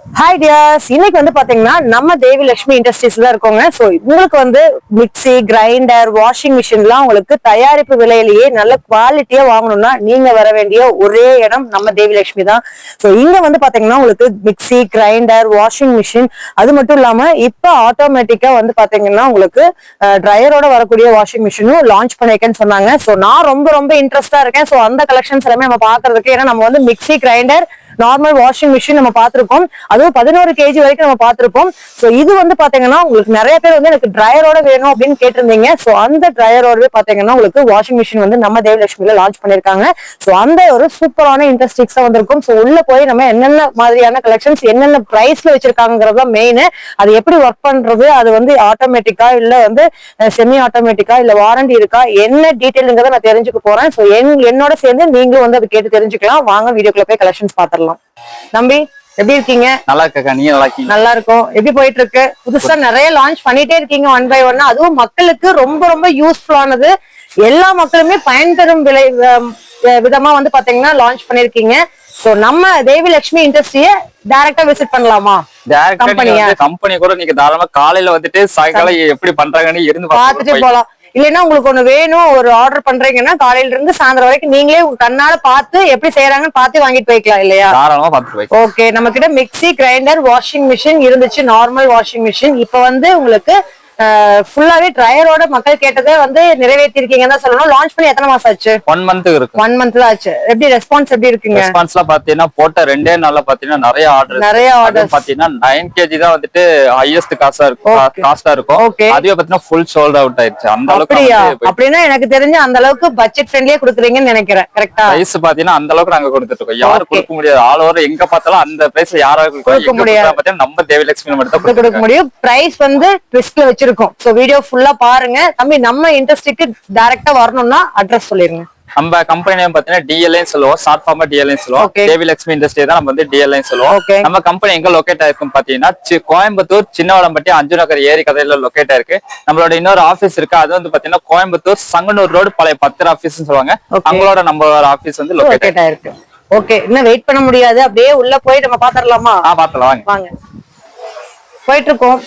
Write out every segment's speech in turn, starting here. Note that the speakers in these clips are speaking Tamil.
ஹாய் டியர்ஸ் இன்னைக்கு வந்து பாத்தீங்கன்னா நம்ம தேவி லட்சுமி இண்டஸ்ட்ரீஸ்ல இருக்கோங்க. சோ உங்களுக்கு வந்து மிக்ஸி கிரைண்டர் வாஷிங் மிஷின்லாம் உங்களுக்கு தயாரிப்பு விலையிலேயே நல்ல குவாலிட்டியா வாங்கணும்னா நீங்க வர வேண்டிய ஒரே இடம் நம்ம தேவி லட்சுமி தான். ஸோ இங்க வந்து பாத்தீங்கன்னா உங்களுக்கு மிக்ஸி கிரைண்டர் வாஷிங் மிஷின் அது மட்டும் இல்லாம இப்ப ஆட்டோமேட்டிக்கா வந்து பாத்தீங்கன்னா உங்களுக்கு ட்ரையரோட வரக்கூடிய வாஷிங் மிஷினும் லான்ச் பண்ணிருக்கேன்னு சொன்னாங்க. ஸோ நான் ரொம்ப ரொம்ப இன்ட்ரெஸ்டா இருக்கேன். ஸோ அந்த கலெக்ஷன்ஸ் எல்லாமே நம்ம பாக்குறதுக்கு ஏன்னா நம்ம வந்து mixie grinder normal washing machine நம்ம பார்த்திருக்கோம் அதுவும் பதினோரு கேஜி வரைக்கும் நம்ம பார்த்திருப்போம். ஸோ இது வந்து பாத்தீங்கன்னா உங்களுக்கு நிறைய பேர் வந்து எனக்கு ட்ரையரோட வேணும் அப்படின்னு கேட்டிருந்தீங்க. சோ அந்த ட்ரையரோடவே பாத்தீங்கன்னா உங்களுக்கு வாஷிங் மிஷின் வந்து நம்ம தேவலட்சுமியில லான்ச் பண்ணிருக்காங்க ஸோ அந்த ஒரு சூப்பரான இண்டஸ்ட்ரிக்ஸா வந்திருக்கும். ஸோ உள்ள போய் நம்ம என்னென்ன மாதிரியான கலெக்ஷன்ஸ் என்னென்ன பிரைஸ்ல வச்சிருக்காங்கிறது தான் மெயின் அது எப்படி ஒர்க் பண்றது? அது வந்து ஆட்டோமேட்டிக்கா இல்ல வந்து செமி ஆட்டோமேட்டிக்கா இல்ல வாரண்டி இருக்கா? என்ன டீட்டெயிலுங்கிறத நான் தெரிஞ்சுக்க போறேன். ஸோ என்னோட சேர்ந்து நீங்களும் வந்து அதை கேட்டு தெரிஞ்சுக்கலாம். வாங்க வீடியோக்குள்ள போய் கலெக்ஷன்ஸ் பாத்திரலாம் தம்பி எப்படி இருக்கீங்க? நல்லா இருக்கக்கா நீங்க நல்லா இருக்கீங்க நல்லா இருக்கும் எப்படி போயிட்டு இருக்கு புதுசா நிறைய லான்ச் பண்ணிட்டே இருக்கீங்க ஒன் பை ஒன் அதுவும் மக்களுக்கு ரொம்ப ரொம்ப யூஸ்ஃபுல்லானது எல்லா மக்களுமே பயன்பெறும் விலை விதமா வந்து பாத்தீங்கன்னா லான்ச் பண்ணிருக்கீங்க. சோ நம்ம தேவி லட்சுமி இண்டஸ்ட்ரிய டைரக்டா விசிட் பண்ணலாமா? கம்பெனி கூட நீங்க தாராளமா காலையில வந்துட்டு சாயங்காலம் எப்படி பண்றாங்கன்னு இருந்து பாத்துட்டு போலாம். இல்லைன்னா உங்களுக்கு ஒண்ணு வேணும் ஒரு ஆர்டர் பண்றீங்கன்னா காலையில இருந்து சாயந்தரம் வரைக்கும் நீங்களே உங்க கண்ணால பார்த்து எப்படி செய்யறாங்கன்னு பார்த்து வாங்கிட்டு போய்க்கலாம் இல்லையா? தாராளமா பார்த்துட்டு போய் ஓகே நம்ம கிட்ட மிக்ஸி கிரைண்டர் வாஷிங் மிஷின் இருந்துச்சு நார்மல் வாஷிங் மிஷின் இப்ப வந்து உங்களுக்கு ஃபுல்லாவே ட்ரையரோட மக்கள் கேட்டதை வந்து நிறைவேற்றிருக்கீங்கன்னு தான் சொல்லணும். லான்ச் பண்ணி எத்தனை மாசம் ஆச்சு? ஒன் மந்த் இருக்கு. ஒன் மந்த் தான் ஆச்சு. எப்படி ரெஸ்பான்ஸ் எப்படி இருக்குங்க? ரெஸ்பான்ஸ்லாம் பாத்தீங்கன்னா போட்ட ரெண்டே நாள்ல பாத்தீங்கன்னா நிறைய ஆர்டர் நிறைய ஆர்டர்ஸ் பாத்தீங்கன்னா நைன் கேஜி தான் வந்துட்டு ஹையஸ்ட் காசா இருக்கும். காஸ்டா இருக்கும். அதுவே பாத்தீங்கன்னா ஃபுல் சோல்ட் அவுட் ஆயிடுச்சு. அந்த அளவுக்கு அப்படின்னா எனக்கு தெரிஞ்சு அந்த அளவுக்கு பட்ஜெட் ஃப்ரெண்ட்லியே கொடுக்குறீங்கன்னு நினைக்கிறேன். கரெக்டா பிரைஸ் பாத்தீங்கன்னா அந்த அளவுக்கு நாங்க கொடுத்துட்டு இருக்கோம் யாரும். கொடுக்க முடியாது. ஆல் ஓவர் எங்க பார்த்தாலும் அந்த பிரைஸ்ல யாராவது கொடுக்க முடியாது. நம்ம தேவிலட்சுமி மட்டும் கொடுக்க முடியும். பிரைஸ் வந்து ட்விஸ்ட்ல வச்சிருக்கோம். சோ வீடியோ ஃபுல்லா பாருங்க. தம்பி நம்ம இண்டஸ்ட்ரிக்கு டைரக்டா வரணும்னா அட்ரஸ் சொல்லிருங்க. நம்ம கம்பெனி நேம் பாத்தீங்கன்னா டிஎல்ஐ சொல்லுவோம். ஷார்ட் ஃபார்மா டிஎல்ஐ சொல்லுவோம். Okay. தேவிலட்சுமி இண்டஸ்ட்ரி தான் நம்ம வந்து டிஎல்ஐ சொல்லுவோம். நம்ம கம்பெனி எங்க லொகேட் ஆயிருக்கும் பாத்தீங்கன்னா கோயம்புத்தூர் சின்னவளம்பட்டி அஞ்சு நகர் ஏரி கதையில லொகேட் ஆயிருக்கு. நம்மளோட இன்னொரு ஆபீஸ் இருக்கு. அது வந்து பாத்தீங்கன்னா கோயம்புத்தூர் சங்கனூர் ரோடு பழைய பத்திர ஆபீஸ் சொல்லுவாங்க. அவங்களோட நம்மளோட ஆபீஸ் வந்து லொகேட் ஆயிருக்கு. ஓகே இன்னும் வெயிட் பண்ண முடியாது. அப்படியே உள்ள போய் நம்ம பாத்திரலாமா? பாத்தலாம் வாங்க. வாங்க. போயிட்டு இருக்கோம்.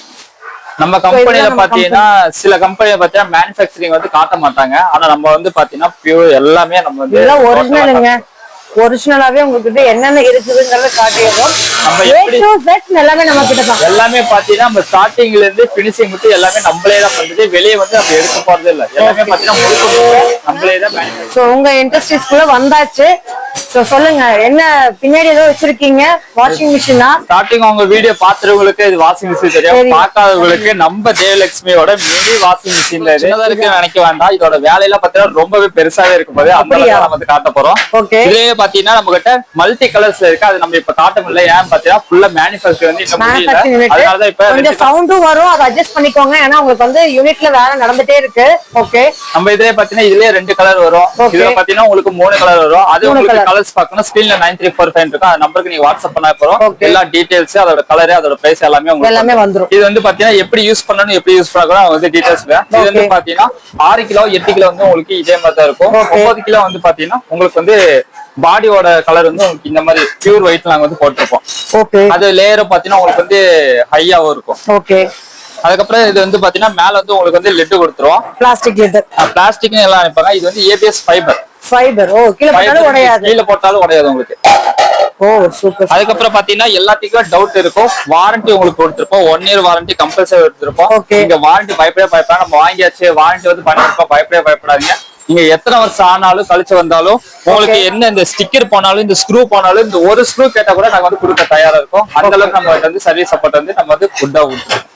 நம்ம கம்பெனில பாத்தீங்கன்னா சில கம்பெனில பாத்தீங்கன்னா மேனுஃபேக்சரிங் வந்து காட்ட மாட்டாங்க. ஆனா நம்ம வந்து பாத்தீங்கன்னா பியூர் எல்லாமே நம்ம வந்து ஒரிஜினலுங்க ஒரிஜினலாவே உங்ககிட்ட என்னென்ன இருக்குதுங்கறத செட் எல்லாமே நம்ம கிட்ட தான் எல்லாமே பாத்தீங்கன்னா நம்ம ஸ்டார்டிங்ல இருந்து பினிஷிங் மட்டும் எல்லாமே நம்மளே தான் பண்றது. வெளியே வந்து நம்ம எடுக்க போறது இல்ல எல்லாமே பாத்தீங்கன்னா நம்மளே தான் சோ உங்க இண்டஸ்ட்ரீஸ்க்குள்ள வந்தாச்சு. சோ சொல்லுங்க என்ன பின்னாடி ஏதோ வச்சிருக்கீங்க? வாஷிங் மிஷினா ஸ்டார்டிங் உங்க வீடியோ பாத்துறவங்களுக்கு இது வாஷிங் மிஷின் தெரியும். பார்க்காதவங்களுக்கு நம்ம தேவலட்சுமியோட மினி வாஷிங் மிஷின் சின்னதா இருக்கு. நினைக்க வேண்டாம். இதோட வேலையெல்லாம் பாத்தீங்கன்னா ரொம்பவே பெருசாவே இருக்கும் போது அந்த அப்படியா? நம்ம வந்து காட்ட போறோம். ஓகே இதுலயே பாத்தீங்கன்னா நம்ம கிட்ட மல்டி கலர்ஸ்ல இருக்கு. அது நம்ம இப்ப காட்ட முடியல ஏன் பாத்தீங்கன்னா ஃபுல்லா மேனுஃபேக்சர் வந்து அதனாலதான் இப்ப கொஞ்சம் சவுண்டும் வரும். அதை அட்ஜஸ்ட் பண்ணிக்கோங்க. ஏன்னா உங்களுக்கு வந்து யூனிட்ல வேலை நடந்துட்டே இருக்கு. ஓகே நம்ம இதுலயே பாத்தீங்கன்னா இதுலயே ரெண்டு கலர் வரும். இதுல பாத்தீங்கன்னா உங்களுக்கு மூணு கலர் வரும். அது உங்களுக்கு colour. கலர்ஸ் பார்க்கணும். ஸ்கிரீன்ல நைன் த்ரீ ஃபோர் ஃபைவ் இருக்கும். அந்த நம்பருக்கு நீங்க வாட்ஸ்அப் பண்ணா போறோம். எல்லா டீடைல்ஸ் அதோட கலர் அதோட பிரைஸ் எல்லாமே உங்களுக்கு எல்லாமே வந்துரும். இது வந்து பாத்தீங்கன்னா எப்படி யூஸ் பண்ணணும் எப்படி யூஸ் பண்ணக்கூடாது வந்து டீடைல்ஸ் இது வந்து. பாத்தீங்கன்னா ஆறு கிலோ எட்டு கிலோ வந்து உங்களுக்கு இதே மாதிரி தான் இருக்கும். ஒன்பது கிலோ வந்து பாத்தீங்கன்னா உங்களுக்கு வந்து பாடியோட கலர் வந்து உங்களுக்கு இந்த மாதிரி பியூர் ஒயிட் நாங்க வந்து போட்டிருப்போம் ஓகே அது லேயர் பாத்தீங்கன்னா உங்களுக்கு வந்து ஹையாவும் இருக்கும். ஓகே அதுக்கப்புறம் இது வந்து பாத்தீங்கன்னா மேல வந்து உங்களுக்கு வந்து லெட் கொடுத்துரும். பிளாஸ்டிக் லிட்டர் பிளாஸ்டிக்னு எல்லாம் நினைப்பாங்க இது வந்து ஏபிஎஸ் ஃபைபர் ஃபைபர் ஓ கீழே போட்டாலும் உடையாது. கீழே போட்டாலும் உடையாது உங்களுக்கு. ஓ சூப்பர் அதுக்கப்புறம் பாத்தீங்கன்னா எல்லாத்துக்கும் டவுட் இருக்கும். வாரண்டி உங்களுக்கு கொடுத்துருப்போம். ஒன் இயர் வாரண்டி கம்பல்சரி எடுத்திருப்போம். நீங்க வாரண்டி பயப்படவே பயப்படா நம்ம வாங்கியாச்சு வாரண்டி வந்து பண்ணிருப்போம் பயப்படவே பயப்படாதீங்க. நீங்க எத்தனை வருஷம் ஆனாலும் கழிச்சு வந்தாலும் உங்களுக்கு. என்ன இந்த ஸ்டிக்கர் போனாலும் இந்த ஸ்க்ரூ போனாலும் இந்த ஒரு ஸ்க்ரூ கேட்டா கூட நாங்க வந்து கொடுக்க தயாரா இருக்கோம். அந்த அளவுக்கு நம்ம வந்து சர்வீஸ் சப்போர்ட் வந்து நம்ம வந்து ஃபுட்டா கொடுத்துருவோம்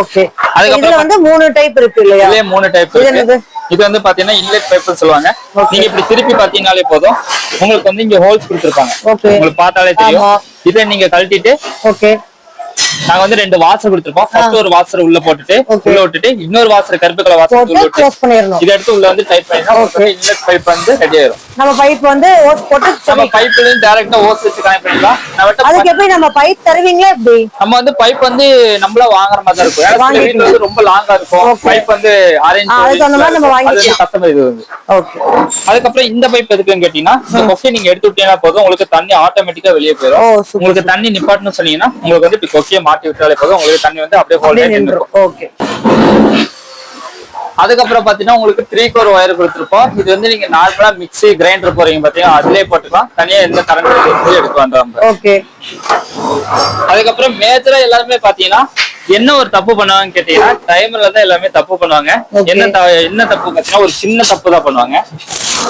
ஓகே அதுக்கப்புறம் வந்து மூணு டைப் இருக்கு இல்லையா? மூணு டைப் இருக்கு. என்னது? இது வந்து பாத்தீங்கன்னா இன்லெட் பைப்னு சொல்லுவாங்க. நீங்க இப்படி திருப்பி பாத்தீங்கனாலே போதும் உங்களுக்கு வந்து இங்க ஹோல்ஸ் கொடுத்துருப்பாங்க. உங்களுக்கு பார்த்தாலே தெரியும். இதை நீங்க கழட்டிட்டு ஓகே நாங்க வந்து ரெண்டு வாசர் கொடுத்துருப்போம் ஃபர்ஸ்ட் ஒரு வாசர் உள்ள போட்டுட்டு. உள்ள விட்டுட்டு இன்னொரு வாசர் கருப்பு கலர் வாசர் இதை எடுத்து உள்ள வந்து டைப் பண்ணினா. இன்லெட் பைப் வந்து ரெடி ஆயிரும் நம்ம பைப் வந்து ஓஸ் போட்டு நம்ம பைப்ல டைரக்டா ஓஸ் வச்சு கனெக்ட் கிட்ட அதுக்கு எப்படி நம்ம பைப் தருவீங்களா எப்படி? நம்ம வந்து பைப் வந்து நம்மள வாங்குற மாதிரி தான் இருக்கும். வீட்டுல வந்து ரொம்ப லாங்கா இருக்கும். பைப் வந்து அரேஞ்ச் ஆ, அதுக்கு தகுந்த மாதிரி நம்ம வாங்கிக்கலாம். கஸ்டமர் இது வந்து. ஓகே அதுக்கப்புறம் இந்த பைப் எதுக்குன்னு கேட்டீங்கன்னா இந்த கொக்கை நீங்க எடுத்து விட்டீங்கன்னா போதும். உங்களுக்கு தண்ணி ஆட்டோமேட்டிக்கா வெளியே போயிடும். உங்களுக்கு தண்ணி நிப்பாட்டணும் சொன்னீங்கன்னா உங்களுக்கு வந்து கொக்கையை மாட்டி விட்டாலே போதும். உங்களுக்கு தண்ணி வந்து அப்படியே ஹோல்ட் ஓகே அதுக்கப்புறம் பாத்தீங்கன்னா உங்களுக்கு த்ரீ கோர் ஒயர் கொடுத்துருப்போம். இது வந்து நீங்க நார்மலா மிக்ஸி கிரைண்டர் போறீங்க பாத்தீங்கன்னா அதுலயே போட்டுக்கலாம். தனியா எந்த கரண்ட் எடுத்து வந்தோம் ஓகே. அதுக்கப்புறம் மேஜரா எல்லாருமே பாத்தீங்கன்னா என்ன ஒரு தப்பு பண்ணுவாங்கன்னு கேட்டீங்கன்னா டைமர்ல தான் எல்லாமே தப்பு பண்ணுவாங்க. என்ன என்ன தப்பு பாத்தீங்கன்னா ஒரு சின்ன தப்பு தான் பண்ணுவாங்க.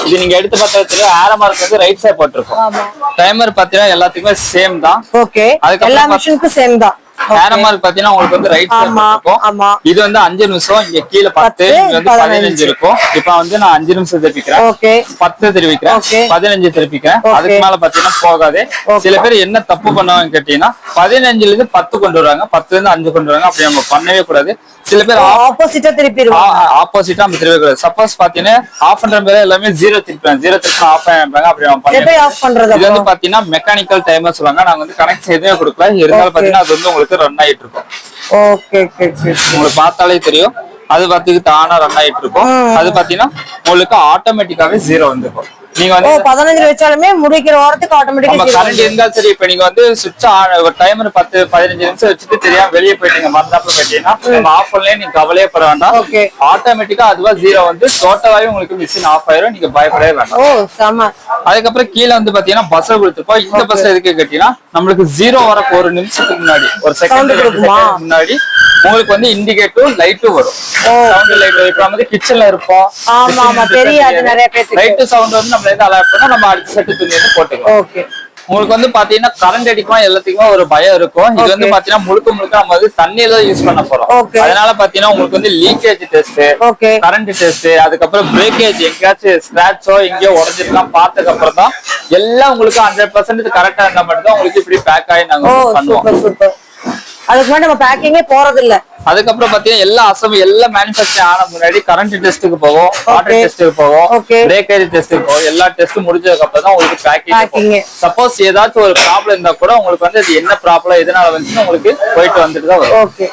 இது நீங்க எடுத்து பார்த்தா ஆரமார்க் வந்து ரைட் சைடு போட்டிருக்கோம். டைமர் பாத்தீங்கன்னா எல்லாத்துக்குமே சேம் தான். ஓகே. அதுக்கப்புறம் எல்லா மிஷினுக்கும் சேம் தான். ஆரமார்க் பாத்தீங்கன்னா உங்களுக்கு வந்து ரைட் இருக்கும். இது வந்து அஞ்சு நிமிஷம் இங்க கீழே பத்து வந்து பதினஞ்சு. இருக்கும். இப்ப வந்து நான் அஞ்சு நிமிஷம் திருப்பிக்கிறேன். பத்து திருப்பிக்கிறேன். பதினஞ்சு திருப்பிக்கிறேன். அதுக்கு மேல பாத்தீங்கன்னா போகாது. சில பேர் என்ன தப்பு பண்ணுவாங்க கேட்டீங்கன்னா பதினஞ்சுல இருந்து பத்து கொண்டு வருவாங்க. பத்துல இருந்து அஞ்சு கொண்டு வருவாங்க. அப்படி நம்ம பண்ணவே கூடாது. சில பேர் ஆப்போசிட்டா திருப்பிடுவோம் ஆப்போசிட்டா நம்ம திரும்ப கூடாது சப்போஸ் பாத்தீங்கன்னா ஆஃப் பண்ற பேர் எல்லாமே ஜீரோ திருப்பிடுவாங்க ஜீரோ திருப்பி ஆஃப் ஆயிப்பாங்க அப்படி ஆஃப் பண்றது இது வந்து? பாத்தீங்கன்னா மெக்கானிக்கல் டைமர் சொல்லுவாங்க. நாங்க வந்து கனெக்ட் எதுவுமே கொடுக்கல. இருந்தாலும். பாத்தீங்கன்னா அது வந்து உங்களுக்கு ரன் ஆயிட்டு இருக்கும். ஓகே ஓகே உங்களுக்கு பார்த்தாலே தெரியும். அது பாத்துக்கு தானா ரன் ஆயிட்டு இருக்கும். அது பாத்தீங்கன்னா உங்களுக்கு ஆட்டோமேட்டிக்காவே ஜீரோ வந்துருக்கும் நீங்க வந்து பதினஞ்சுல வச்சாலுமே முடிக்கிற வாரத்துக்கு ஆட்டோமேட்டிக்கா கரண்ட் இருந்தாலும் சரி இப்ப நீங்க வந்து சுவிட்ச் ஒரு டைமர் பத்து பதினஞ்சு நிமிஷம் வச்சுட்டு தெரியாம வெளியே போயிட்டீங்க மறந்தாப்புல போயிட்டீங்கன்னா நம்ம ஆஃப் பண்ணலே நீங்க கவலையே பட வேண்டாம். ஆட்டோமேட்டிக்கா அதுவா ஜீரோ வந்து டோட்டலாவே உங்களுக்கு மிஷின் ஆஃப் ஆயிரும் நீங்க பயப்படவே வேண்டாம். அதுக்கப்புறம் கீழே வந்து பாத்தீங்கன்னா பஸ் கொடுத்துருப்போம் இந்த பஸ் எதுக்கு கேட்டீங்கன்னா நம்மளுக்கு ஜீரோ வரக்கு ஒரு நிமிஷத்துக்கு முன்னாடி ஒரு செகண்ட்? முன்னாடி உங்களுக்கு வந்து இண்டிகேட்டும் லைட்டும் வரும். சவுண்ட் லைட் இப்ப வந்து கிச்சன்ல இருப்போம். லைட் சவுண்ட் வந்து நம்ம அலர்ட் பண்ணா நம்ம அடுத்த செட்டு துணி வந்து போட்டுக்கலாம். ஓகே உங்களுக்கு வந்து பாத்தீங்கன்னா கரண்ட் அடிக்குமா எல்லாத்துக்குமே ஒரு பயம் இருக்கும். இது வந்து. பாத்தீங்கன்னா முழுக்க முழுக்க நம்ம வந்து தண்ணியில யூஸ் பண்ண போறோம். அதனால பாத்தீங்கன்னா உங்களுக்கு வந்து leakage test okay current test அதுக்கப்புறம் பிரேக்கேஜ் எங்கேயாச்சும் ஸ்கிராச்சோ எங்கேயோ உடஞ்சிருக்கலாம் பார்த்ததுக்கு அப்புறம் தான் எல்லாம் உங்களுக்கு ஹண்ட்ரட் பர்சன்ட் கரெக்டா இருந்தா மட்டும் தான் உங்களுக்கு இப்படி பேக் ஆகி நாங்க வந்து பண்ணுவோம். அதுக்கு முன்னாடி நம்ம பேக்கிங்கே போறது இல்ல அதுக்கப்புறம் பாத்தீங்கன்னா எல்லா அசம்பி எல்லா மேனுஃபேக்சரிங் ஆன முன்னாடி கரண்ட் டெஸ்ட்டுக்கு போவோம் வாட்டர். டெஸ்ட்டுக்கு போவோம். பிரேக்கேஜ் டெஸ்ட்டுக்கு போவோம் எல்லா டெஸ்ட்டும் முடிஞ்சதுக்கு அப்புறம் தான் உங்களுக்கு. பேக்கிங் சப்போஸ் ஏதாச்சும் ஒரு ப்ராப்ளம் இருந்தா கூட உங்களுக்கு வந்து அது என்ன ப்ராப்ளம் எதனால வந்துச்சுன்னு உங்களுக்கு போயிட்டு வந்துட்டு தான் வரும் ஓகே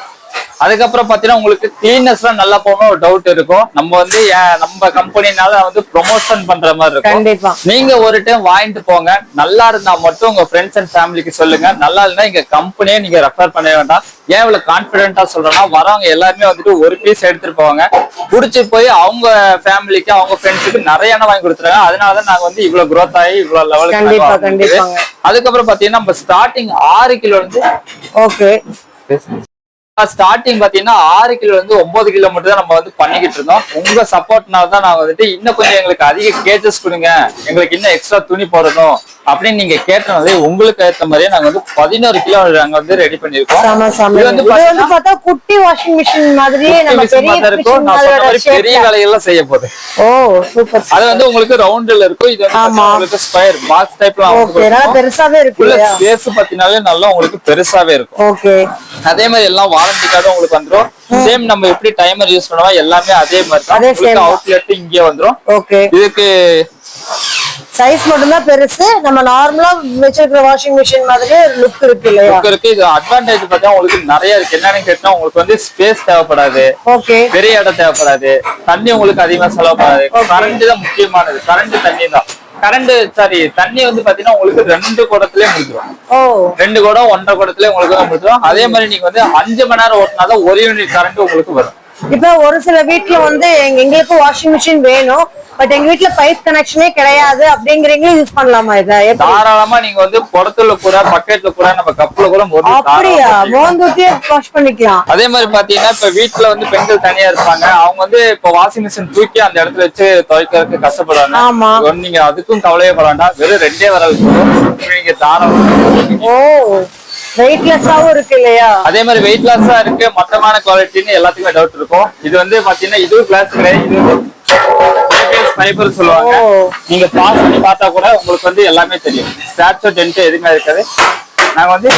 அதுக்கப்புறம் பாத்தீங்கன்னா உங்களுக்கு கிளீனஸ் எல்லாம் நல்லா போகணும் ஒரு டவுட் இருக்கும். நம்ம வந்து நம்ம கம்பெனினால வந்து ப்ரொமோஷன் பண்ற மாதிரி இருக்கும். நீங்க ஒரு டைம் வாங்கிட்டு போங்க. நல்லா இருந்தா மட்டும் உங்க ஃப்ரெண்ட்ஸ் அண்ட் ஃபேமிலிக்கு சொல்லுங்க. நல்லா இருந்தா இங்க கம்பெனியே நீங்க ரெஃபர் பண்ண வேண்டாம். ஏன் இவ்வளவு கான்பிடென்ட்டா சொல்றேன்னா வரவங்க எல்லாருமே வந்துட்டு ஒரு பீஸ் எடுத்துட்டு போவாங்க. புடிச்சு போய் அவங்க ஃபேமிலிக்கு அவங்க ஃப்ரெண்ட்ஸுக்கு நிறைய எண்ணெய் வாங்கி கொடுத்துருக்காங்க. அதனாலதான் நாங்க வந்து இவ்வளவு growth ஆகி இவ்வளவு லெவலுக்கு. அதுக்கப்புறம் பாத்தீங்கன்னா நம்ம ஸ்டார்டிங் ஆறு கிலோ இருந்து ஓகே ஸ்டார்டிங் பாத்தீங்கன்னா ஆறு கிலோ இருந்து ஒன்பது கிலோ மட்டும் தான் நம்ம வந்து பண்ணிக்கிட்டு இருந்தோம். உங்க சப்போர்ட்னால தான் நாங்க வந்துட்டு இன்னும் கொஞ்சம் எங்களுக்கு அதிக கேஜஸ் கொடுங்க. எங்களுக்கு இன்னும் எக்ஸ்ட்ரா துணி போடணும் அப்படின்னு நீங்க கேட்டது உங்களுக்கு ஏத்த மாதிரியே நாங்க வந்து பதினோரு கிலோ நாங்க வந்து ரெடி பண்ணிருக்கோம் இது வந்து பார்த்தா குட்டி வாஷிங் மிஷின் மாதிரியே நம்ம பெரிய இருக்கும். நான் சொன்ன மாதிரி பெரிய வேலைகள்லாம் செய்ய போகுது. ஓ சூப்பர் அது வந்து உங்களுக்கு ரவுண்டுல இருக்கும். இது வந்து உங்களுக்கு ஸ்கொயர் பாக்ஸ் டைப்ல பெருசாவே இருக்கு உள்ள இல்லையா? ஸ்பேஸ் பாத்தீங்கன்னாலே நல்லா உங்களுக்கு பெருசாவே இருக்கும். ஓகே அதே மாதிரி எல்லாம் கார்டும் உங்களுக்கு வந்துரும். சேம் நம்ம எப்படி டைமர் யூஸ் பண்ணுவோம் எல்லாமே அதே மாதிரி தான். அவுட்லெட் இங்கே வந்துரும். ஓகே இதுக்கு சைஸ் மட்டும் தான் பெருசு. நம்ம நார்மலா வச்சிருக்கிற வாஷிங் மிஷின் மாதிரியே லுக் இருக்கு இல்லையா? Book இருக்கு. இது அட்வான்டேஜ் பார்த்தா உங்களுக்கு நிறைய இருக்கு. என்னன்னு கேட்டா உங்களுக்கு வந்து ஸ்பேஸ் தேவைப்படாது. ஓகே பெரிய இடம் தேவைப்படாது. தண்ணி உங்களுக்கு அதிகமா செலவுப்படாது Okay. கரண்ட் தான் முக்கியமானது. கரண்ட் தண்ணி தான். கரண்ட் சாரி தண்ணி வந்து பாத்தீங்கன்னா உங்களுக்கு ரெண்டு குடத்திலே முடிஞ்சிடும் ஓ. ரெண்டு குடம் ஒன்றரை குடத்திலே உங்களுக்கு தான் முடிஞ்சிடும் அதே மாதிரி நீங்க வந்து அஞ்சு மணி நேரம் ஓட்டினாதான் ஒரு யூனிட் கரண்ட் உங்களுக்கு வரும். இப்ப ஒரு சில வீட்ல வந்து எங்க- எங்களுக்கு வாஷிங் மிஷின் வேணும் பட் எங்க வீட்ல பைப் கனெக்ஷனே கிடையாது அப்படிங்கிறீங்களும் யூஸ் பண்ணலாமா இத? தாராளமா நீங்க வந்து குடத்துல கூட பக்கெட்ல கூட நம்ம கப்புல கூட அப்படியா. மோந்துட்டே வாஷ் பண்ணிக்கலாம். அதே மாதிரி பாத்தீங்கன்னா இப்ப வீட்டுல வந்து பெண்கள் தனியா இருப்பாங்க. அவங்க வந்து இப்ப வாஷிங் மிஷின் தூக்கி அந்த இடத்துல வச்சு துவைக்கிறதுக்கு கஷ்டப்படுறாங்க ஆமா. நீங்க அதுக்கும் கவலையே பட வேண்டாம். வெறும் ரெண்டே வரல் நீங்க தாராளம் ஓ. வெயிட்லெஸ்ஸாவும் இருக்கு இல்லையா? அதே மாதிரி வெயிட் லாஸா இருக்கு. மட்டமான குவாலிட்டின்னு எல்லாத்துக்குமே டவுட் இருக்கும். இது வந்து பாத்தீங்கன்னா இதுவும் கிளாஸ் கிடையாது இது வந்து ஃபைபர் சொல்லுவாங்க. நீங்க பாஸ் பண்ணி பார்த்தா கூட உங்களுக்கு வந்து எல்லாமே தெரியும். ஸ்டாச்சோ டென்ட் எதுவுமே இருக்காது. நாங்க வந்து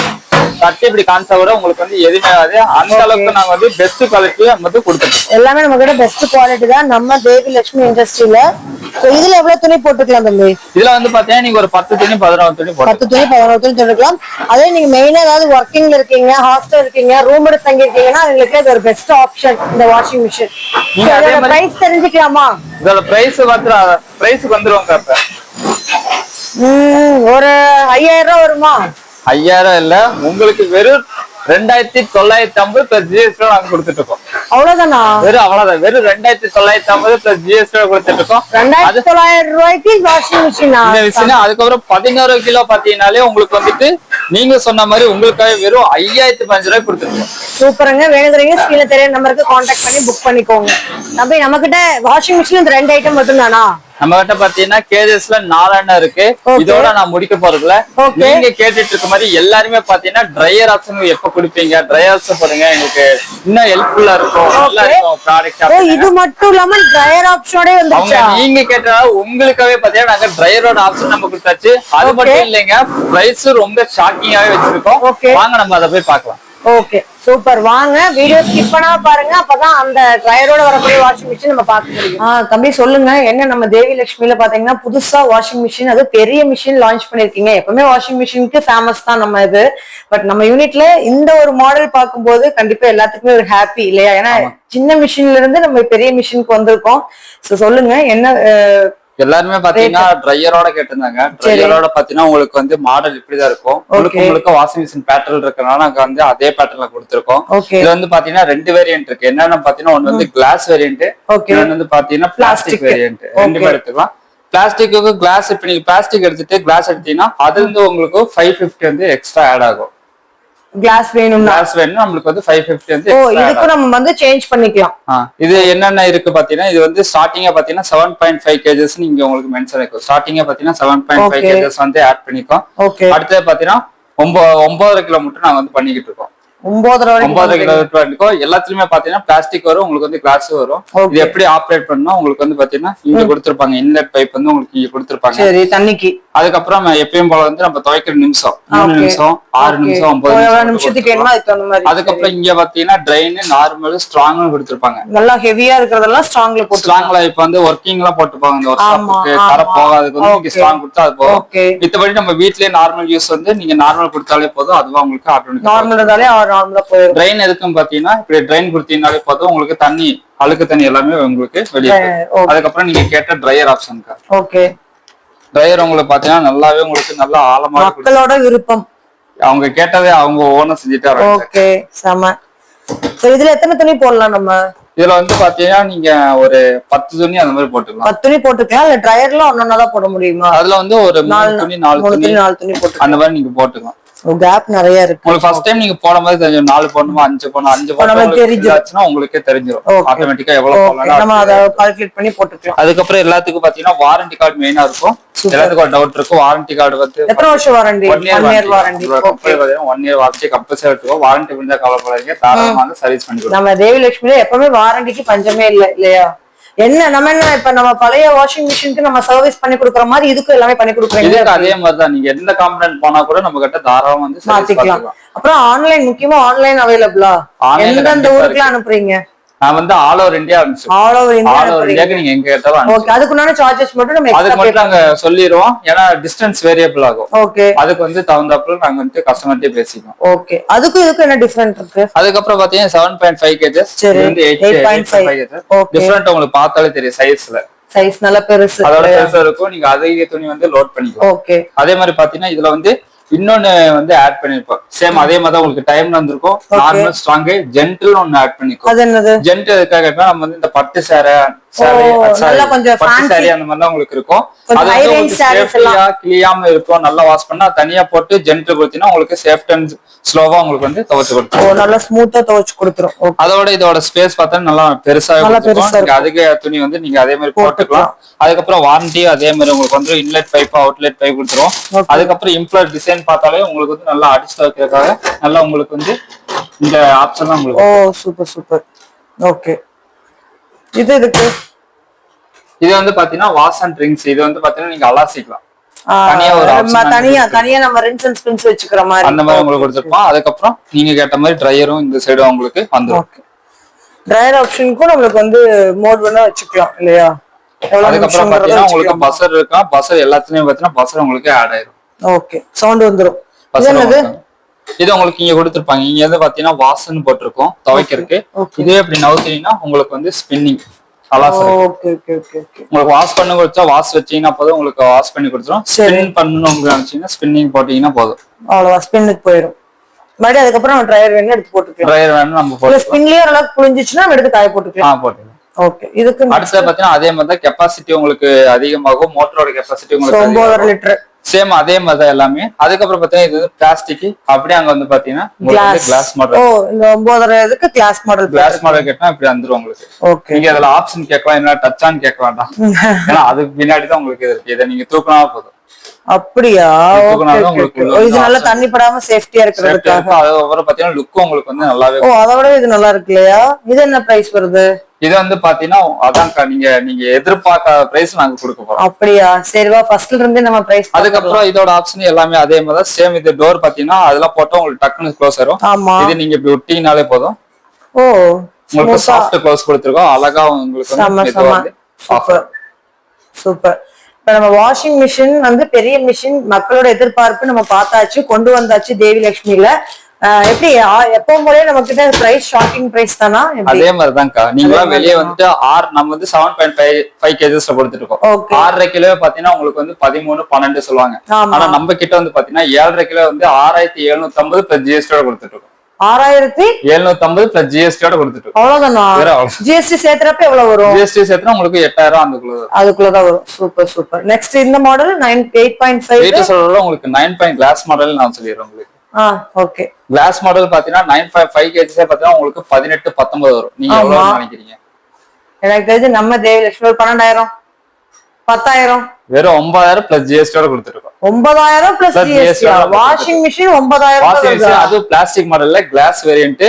தட்டி இப்படி காமிச்சா கூட உங்களுக்கு வந்து எதுவுமே ஆகாது அந்த அளவுக்கு நாங்க வந்து பெஸ்ட் குவாலிட்டி வந்து கொடுத்துருக்கோம். எல்லாமே நம்ம கிட்ட பெஸ்ட் குவாலிட்டி தான். நம்ம தேவி லட்சுமி இண்டஸ்ட்ரியில சோ இதுல எவ்வளவு துணி போட்டுக்கலாம் தம்பி? இதுல வந்து பாத்தீங்கன்னா நீங்க ஒரு பத்து துணி பதினோரு துணி பத்து துணி பதினோரு துணி போட்டுக்கலாம். அதே நீங்க மெயினா ஏதாவது ஒர்க்கிங்ல இருக்கீங்க ஹாஸ்டல் இருக்கீங்க ரூம் எடுத்து தங்கி இருக்கீங்கன்னா உங்களுக்கு இது ஒரு பெஸ்ட் ஆப்ஷன் இந்த வாஷிங் மிஷின் பிரைஸ் தெரிஞ்சுக்கலாமா? இதோட பிரைஸ் வந்து பிரைஸ்க்கு வந்துருவாங்க ஒரு ஐயாயிரம் ரூபாய் வருமா? ஐயாயிரம் இல்ல உங்களுக்கு வெறும் ரெண்டாயிரத்தி தொள்ளாயிரத்தி ஐம்பது பிளஸ் ஜிஎஸ்டி நாங்க கொடுத்துட்டு இருக்கோம். அவ்வளவுதானா? வெறும் அவ்வளவுதான் வெறும் ரெண்டாயிரத்தி தொள்ளாயிரத்தி ஐம்பது பிளஸ் ஜிஎஸ்டி கொடுத்துட்டு இருக்கோம். ரெண்டாயிரத்தி தொள்ளாயிரம் ரூபாய்க்கு வாஷிங் மிஷினா விஷயம் அதுக்கப்புறம் பதினோரு கிலோ பாத்தீங்கன்னாலே உங்களுக்கு வந்துட்டு நீங்க சொன்ன மாதிரி உங்களுக்காக வெறும் ஐயாயிரத்தி பதினஞ்சு ரூபாய் கொடுத்துருக்கோம். சூப்பருங்க வேணுங்கிறீங்க ஸ்கீல தெரிய நம்பருக்கு காண்டாக்ட் பண்ணி புக் பண்ணிக்கோங்க. தம்பி நம்ம கிட்ட வாஷிங் மிஷின் இந்த ரெண்டு ஐட்டம் மட்டும் தானா நம்ம கிட்ட பாத்தீங்கன்னா கேஜஸ்ல நாலெண்ணம் இருக்கு. இதோட நான் முடிக்க போறதுல. நீங்க கேட்டுட்டு இருக்க மாதிரி எல்லாருமே பாத்தீங்கன்னா ட்ரையர் ஆப்ஷன் எப்ப கொடுப்பீங்க ட்ரையர் ஆப்ஷன் போடுங்க எனக்கு இன்னும் ஹெல்ப்ஃபுல்லா இருக்கும் நல்லா Okay. இருக்கும் ப்ராடக்ட் இது மட்டும் இல்லாம ட்ரையர் ஆப்ஷனோட வந்துருச்சா நீங்க கேட்டதால உங்களுக்காகவே பாத்தீங்கன்னா நாங்க டிரைவரோட ஆப்ஷன் நம்ம கொடுத்தாச்சு அது. மட்டும் இல்லைங்க பிரைஸ் ரொம்ப ஷாக்கிங்காவே வச்சிருக்கோம். வாங்க நம்ம அதை போய் பார்க்கலாம் ஓகே சூப்பர். வாங்க வீடியோ ஸ்கிப் பண்ணாம பாருங்க. அப்பதான் அந்த ட்ரையரோட வரக்கூடிய வாஷிங் மிஷின் நம்ம பார்க்க முடியும். ஆ தம்பி சொல்லுங்க. என்ன நம்ம தேவி லட்சுமியில பாத்தீங்கன்னா புதுசா வாஷிங் மிஷின் அது பெரிய மிஷின் லான்ச் பண்ணிருக்கீங்க. எப்பவுமே வாஷிங் மிஷினுக்கு ஃபேமஸ் தான் நம்ம இது. பட் நம்ம யூனிட்ல இந்த ஒரு மாடல் பார்க்கும்போது கண்டிப்பா எல்லாத்துக்குமே ஒரு ஹாப்பி இல்லையா? ஏன்னா சின்ன மிஷின்ல இருந்து நம்ம பெரிய மிஷினுக்கு வந்திருக்கோம். சோ சொல்லுங்க. என்ன எல்லாருமே பாத்தீங்கன்னா ட்ரையரோட கேட்டிருந்தாங்க. ட்ரையரோட பாத்தீங்கன்னா உங்களுக்கு வந்து மாடல் இப்படிதான் இருக்கும். உங்களுக்கு உங்களுக்கு வாஷிங் மிஷின் பேட்டர்ன் இருக்கறனால நாங்க வந்து அதே பேட்டர்ன்ல கொடுத்துருக்கோம். இதுல வந்து பாத்தீங்கன்னா ரெண்டு வேரியன்ட் இருக்கு. என்னன்னு பாத்தீங்கன்னா ஒன்னு வந்து கிளாஸ் வேரியன்ட் இன்னொன்னு வந்து பாத்தீங்கன்னா. பிளாஸ்டிக் வேரியன்ட் ரெண்டுமே எடுத்துக்கலாம். பிளாஸ்டிக்கு கிளாஸ் இப்ப நீங்க பிளாஸ்டிக் எடுத்துட்டு கிளாஸ் எடுத்தீங்கன்னா அதுல இருந்து உங்களுக்கு ஃபைவ் பிப்டி வந்து எக்ஸ்ட்ரா ஆட் ஆகும். கிளாஸ் வேணும்னா. கிளாஸ் வேணும் நம்மளுக்கு வந்து ஃபைவ் பிப்டி வந்து ஓ இதுக்கும் நம்ம வந்து சேஞ்ச் பண்ணிக்கலாம். இது என்னென்ன இருக்கு பாத்தீங்கன்னா இது வந்து ஸ்டார்டிங்கா பாத்தீங்கன்னா செவன் பாயிண்ட் ஃபைவ் கேஜஸ் நீங்க உங்களுக்கு மென்ஷன் இருக்கும் ஸ்டார்டிங்கா பாத்தீங்கன்னா seven point five Okay. Kgs வந்து ஆட் பண்ணிக்கோம் ஓகே அடுத்தது பாத்தீங்கன்னா ஒன்பது ஒன்பதரை கிலோ மட்டும் நாங்க வந்து பண்ணிக்கிட்டு இருக்கோம். ஒன்பதரை ஒன்பதரை கிலோ எல்லாத்துலயுமே பாத்தீங்கன்னா பிளாஸ்டிக் வரும் உங்களுக்கு வந்து கிளாஸ் வரும். இது எப்படி ஆப்ரேட் பண்ணணும் உங்களுக்கு வந்து பாத்தீங்கன்னா இங்க கொடுத்துருப்பாங்க. இன்லெட் பைப் வந்து உங்களுக்கு இங்க கொடுத்துருப்பாங்க. சரி தண்ணிக்கு. அதுக்கப்புறம் எப்பயும் போல வந்து நம்ம துவைக்கிற நிமிஷம். மூணு. நிமிஷம் ஆறு. நிமிஷம் ஒன்பது நிமிஷத்துக்கு மாதிரி? அதுக்கப்புறம் இங்க பாத்தீங்கன்னா ட்ரெயின் நார்மல் ஸ்ட்ராங்னு கொடுத்துருப்பாங்க. நல்லா ஹெவியா இருக்கிறதெல்லாம் ஸ்ட்ராங்ல போட்டு ஸ்ட்ராங்ல இப்ப வந்து ஒர்க்கிங் எல்லாம் போட்டுப்பாங்க. இந்த ஒர்க். கரை போகாதுக்கு வந்து. ஸ்ட்ராங் கொடுத்தா அது ஓகே மித்தபடி நம்ம வீட்லயே நார்மல் யூஸ் வந்து நீங்க நார்மல் கொடுத்தாலே போதும். அதுவா உங்களுக்கு ஆட்டோமேட்டிக் நார்மல் இருந்தாலே நார்மலா போயிடும் ட்ரெயின் எதுக்கும் பாத்தீங்கன்னா இப்படி ட்ரெயின் கொடுத்தீங்கனாலே போதும். உங்களுக்கு தண்ணி அழுக்கு தண்ணி எல்லாமே உங்களுக்கு வெளியே அதுக்கப்புறம் நீங்க கேட்ட ட்ரையர் ஆப்ஷனுக்கு ஓகே ட்ரையர் உங்களுக்கு பாத்தீங்கன்னா நல்லாவே உங்களுக்கு நல்லா ஆழமா மக்களோட விருப்பம். அவங்க கேட்டதே அவங்க ஓன செஞ்சுட்டு வராங்க. ஓகே செம. சோ இதுல எத்தனை துணி போடலாம் நம்ம? இதுல வந்து பாத்தீங்கன்னா நீங்க ஒரு பத்து துணி அந்த மாதிரி போட்டுக்கலாம். பத்து துணி போட்டுக்கலாம். இல்ல ட்ரையர்ல ஒன்னொன்னா தான் போட முடியுமா? அதுல வந்து ஒரு நாலு துணி நாலு துணி நாலு துணி போட்டுக்கலாம். அந்த மாதிரி நீங்க போட்டுக்கலாம். கேப் நிறைய இருக்கு. உங்களுக்கு ஃபர்ஸ்ட் டைம் நீங்க போட மாதிரி தெரியும் நாலு போடணுமா அஞ்சு போடணும் அஞ்சு தெரிஞ்சிரும். ஆச்சுன்னா உங்களுக்கே தெரிஞ்சிடும். ஆட்டோமேட்டிக்கா எவ்வளவு நம்ம அதை கால்குலேட் பண்ணி போட்டுக்கலாம். அதுக்கப்புறம் எல்லாத்துக்கும் பாத்தீங்கன்னா வாரண்டி கார்டு மெயினா இருக்கும். எல்லாத்துக்கும் ஒரு டவுட் இருக்கும். வாரண்டி கார்டு வந்து எத்தனை வருஷம் warranty one year warranty one year warranty compulsory எடுத்துக்கோ. வாரண்டி முடிஞ்சா கவலைப்படாதீங்க. வந்து சர்வீஸ் பண்ணி நம்ம தேவி லட்சுமியில எப்பவுமே வாரண்டிக்கு பஞ்சமே இல்ல இல்லையா? என்ன நம்ம என்ன இப்ப நம்ம பழைய வாஷிங் மிஷினுக்கு நம்ம சர்வீஸ் பண்ணி கொடுக்குற மாதிரி இதுக்கும் எல்லாமே பண்ணி கொடுக்குறீங்க. இதுக்கு அதே மாதிரி தான் நீங்க எந்த காம்பனன்ட் போனா கூட நம்ம கிட்ட தாராளமா வந்து மாத்திக்கலாம். அப்புறம் ஆன்லைன் முக்கியமா ஆன்லைன் அவைலபிளா எந்தெந்த ஊருக்குலாம். அனுப்புறீங்க? நான் வந்து all over India all over India all over இந்தியாக்கு நீங்க எங்க கேட்டாலும் ஓகே அதுக்குண்டான சார்ஜஸ் மட்டும் நம்ம அதுக்கு மட்டும் நாங்க சொல்லிடுவோம். ஏன்னா டிஸ்டன்ஸ் வேரியபிள் ஆகும். ஓகே அதுக்கு வந்து தகுந்தாப்புல நாங்க வந்து கஸ்டமர்ட்டே பேசிக்குவோம் ஓகே அதுக்கும் இதுக்கும் என்ன டிஃபரெண்ட் இருக்கு? அதுக்கப்புறம் பாத்தீங்கன்னா செவன் பாயிண்ட் ஃபைவ் கேஜஸ் சரி. Eight 8.5 five. டிஃபரெண்ட் உங்களுக்கு பார்த்தாலே தெரியும் சைஸ்ல சைஸ் நல்ல பெருசு. அதோட பெருசா இருக்கும். நீங்க அதிக துணி வந்து லோட் பண்ணிக்கலாம். ஓகே அதே மாதிரி பாத்தீங்கன்னா இதுல வந்து இன்னொன்னு வந்து ஆட் பண்ணிருப்போம் சேம் அதே மாதிரி தான் உங்களுக்கு டைம்ல வந்திருக்கும். நார்மல் ஸ்ட்ராங் ஜென்டில் ஒன்னு ஆட் என்னது? ஜென்ட் எதுக்காக நம்ம வந்து இந்த பட்டு சேரை நல்லா கொஞ்சம் அந்த மாதிரி தான் உங்களுக்கு இருக்கும். அது வந்து safety-ஆ கிளியாம இருக்கும். நல்லா வாஷ் பண்ணா தனியா போட்டு ஜென்ட் கொடுத்தீங்கன்னா உங்களுக்கு சேஃப்ட் அண்ட் ஸ்லோவா உங்களுக்கு வந்து துவைச்சு ஓ கொடுத்துரும் நல்லா ஸ்மூத்தா துவைச்சு கொடுத்துரும். அதோட இதோட ஸ்பேஸ் பார்த்தா நல்லா. பெருசா நீங்க அதிக துணி வந்து நீங்க அதே மாதிரி போட்டுக்கலாம். அதுக்கப்புறம் வாரண்டியும் அதே மாதிரி உங்களுக்கு வந்து இன்லெட் பைப் அவுட்லெட் பைப் கொடுத்துரும். அதுக்கப்புறம் இம்ப்ளர் டிசைன் பார்த்தாலே உங்களுக்கு வந்து நல்லா அடிச்சு வைக்கிறதுக்காக நல்லா உங்களுக்கு வந்து இந்த ஆப்ஷன் ஓ உங்களுக்கு சூப்பர் சூப்பர் ஓகே இது இதுக்கு இது வந்து பாத்தீங்கன்னா வாஷ் அண்ட் ட்ரிங்க்ஸ் இது வந்து பாத்தீங்கன்னா நீங்க அலாசிக்கலாம் தனியா தனியா தனியா நம்ம ரின்ஸ் அண்ட் ஸ்பின்ஸ் வச்சுக்கிற மாதிரி அந்த மாதிரி உங்களுக்கு கொடுத்துருப்போம். அதுக்கப்புறம் நீங்க கேட்ட மாதிரி ட்ரையரும் இந்த சைடு உங்களுக்கு வந்துடும் ட்ரையர் ஆப்ஷனுக்கும் நம்மளுக்கு வந்து மோட் வேணா வச்சுக்கலாம் இல்லையா? அதுக்கப்புறம் பாத்தீங்கன்னா உங்களுக்கு பசர் இருக்கா? பசர் எல்லாத்துலயும் பாத்தீங்கன்னா பசர் உங்களுக்கு ஆட் ஆயிரும். ஓகே. சவுண்ட் வந்துரும். இது உங்களுக்கு- இது உங்களுக்கு இங்க கொடுத்துருப்பாங்க. இங்க வந்து பாத்தீங்கன்னா வாசன் போட்டிருக்கோம் துவைக்கிறதுக்கு. இதே இப்படி நவுத்தீங்கன்னா உங்களுக்கு வந்து ஸ்பின்னிங் ஓகே உங்களுக்கு வாஷ் பண்ண கொடுத்தா வாஷ் வச்சீங்கன்னா போதும் உங்களுக்கு வாஷ் பண்ணி கொடுத்துரும். ஸ்பின் பண்ணணும் உங்களுக்கு நினைச்சீங்கன்னா ஸ்பின்னிங் போட்டீங்கன்னா போதும். அவ்வளவுதான் ஸ்பின்னுக்கு போயிடும் மறுபடியும் அதுக்கப்புறம் ட்ரையர் வேணும் எடுத்து போட்டுக்கலாம். ட்ரையர் வேணும் நம்ம போட்டு ஸ்பின்லயே ஓரளவுக்கு புழிஞ்சிச்சுன்னா நம்ம எடுத்து காய போட்டுக்கலாம். போட்டுக்கலாம். ஓகே இதுக்கு அடுத்தது பாத்தீங்கன்னா அதே மாதிரி தான் கெப்பாசிட்டி உங்களுக்கு அதிகமாகும் மோட்டரோட கெப்பாசிட்டி உங்களுக்கு ஒன்பதரை. லிட்டர் சேம் அதே மாதிரி தான் எல்லாமே. அதுக்கப்புறம் பாத்தீங்கன்னா இது பிளாஸ்டிக் அப்படியே அங்க வந்து பாத்தீங்கன்னா கிளாஸ் கிளாஸ் ஓ மாடல் இந்த ஒன்பதரை இதுக்கு கிளாஸ் மாடல் கிளாஸ் மாடல் கேட்டா இப்படி வந்துரும் உங்களுக்கு. ஓகே நீங்க அதுல ஆப்ஷன் கேட்கலாம் என்ன டச்சான்னு கேட்க வேண்டாம் ஏன்னா அதுக்கு பின்னாடி தான் உங்களுக்கு இது இருக்கு. இதை நீங்க தூக்கினா போதும். அப்படியா? இது நல்லா. தண்ணி படாம சேஃப்டியா இருக்கிறதுக்காக. அதுக்கப்புறம் பாத்தீங்கன்னா லுக்கும் உங்களுக்கு வந்து நல்லாவே ஓ அதை விட இது நல்லா இருக்கு இல்லையா? இது என்ன பிரைஸ் வருது? இது வந்து பாத்தீங்கன்னா அதான்க்கா நீங்க நீங்க எதிர்பார்க்காத பிரைஸ் நாங்க கொடுக்க போறோம். அப்படியா? சரிவா ஃபர்ஸ்ட்ல இருந்தே நம்ம பிரைஸ் அதுக்கப்புறம் இதோட ஆப்ஷன் எல்லாமே அதே மாதிரி தான். சேம் இது டோர் பாத்தீங்கன்னா அதெல்லாம் போட்டா உங்களுக்கு டக்குன்னு க்ளோஸ் ஆயிரும். ஆமா. இது நீங்க இப்படி விட்டீங்கனாலே போதும். ஓ உங்களுக்கு சாஃப்ட் க்ளோஸ் கொடுத்துருக்கோம். அழகா உங்களுக்கு சூப்பர் சூப்பர் இப்ப நம்ம வாஷிங் மிஷின் வந்து பெரிய மிஷின் மக்களோட எதிர்பார்ப்பு நம்ம பார்த்தாச்சு கொண்டு வந்தாச்சு தேவி லட்சுமியில எப்படி எப்பவும் போலயே நம்ம கிட்ட பிரைஸ் ஷாக்கிங் பிரைஸ் தானா? அதே மாதிரிதான்க்கா. நீங்களா வெளியே வந்துட்டு ஆறு நம்ம வந்து செவன் பாயிண்ட் ஃபைவ் ஃபைவ் கேஜஸ்ல கொடுத்துட்டு இருக்கோம் ஆறரை கிலோ பாத்தீங்கன்னா உங்களுக்கு வந்து பதிமூணு பன்னெண்டு சொல்லுவாங்க. ஆனா நம்ம கிட்ட வந்து பாத்தீங்கன்னா ஏழரை கிலோ வந்து ஆறாயிரத்தி எழுநூத்தி ஐம்பது பிளஸ் ஜிஎஸ்டியோட கொடுத்துட்டு இருக்கோம் ஆறாயிரத்தி எழுநூத்தி ஐம்பது பிளஸ் ஜிஎஸ்டியோட கொடுத்துட்டு. அவ்வளவுதானா? ஜிஎஸ்டி சேர்த்துறப்ப எவ்வளவு வரும்? ஜிஎஸ்டி சேர்த்துனா உங்களுக்கு எட்டாயிரம் அதுக்குள்ள அதுக்குள்ளதான் வரும். சூப்பர் சூப்பர் நெக்ஸ்ட் இந்த model nine eight point five rate சொல்றதுல உங்களுக்கு நைன் பாயிண்ட் கிளாஸ் மாடல் நான் சொல்லிடுறேன் உங்களுக்கு. ஓகே கிளாஸ் மாடல் பாத்தீங்கன்னா நைன் பாயிண்ட் ஃபைவ் கேஜிஸே பாத்தீங்கன்னா உங்களுக்கு பதினெட்டு பத்தொன்பது வரும். நீங்க எவ்வளவு. நினைக்கிறீங்க? எனக்கு தெரிஞ்சு நம்ம தேவி லட்சுமி பன்னெண்டாயிரம். பத்தாயிரம். வெறும் ஒன்பதாயிரம் பிளஸ் ஜிஎஸ்டியோட கொடுத்துருக்கோம். ஒன்பதாயிரம் பிளஸ் ஜிஎஸ்டி வாஷிங் மிஷின் ஒன்பதாயிரம் வாஷிங் அது பிளாஸ்டிக் மாடல்ல கிளாஸ் வேரியன்ட்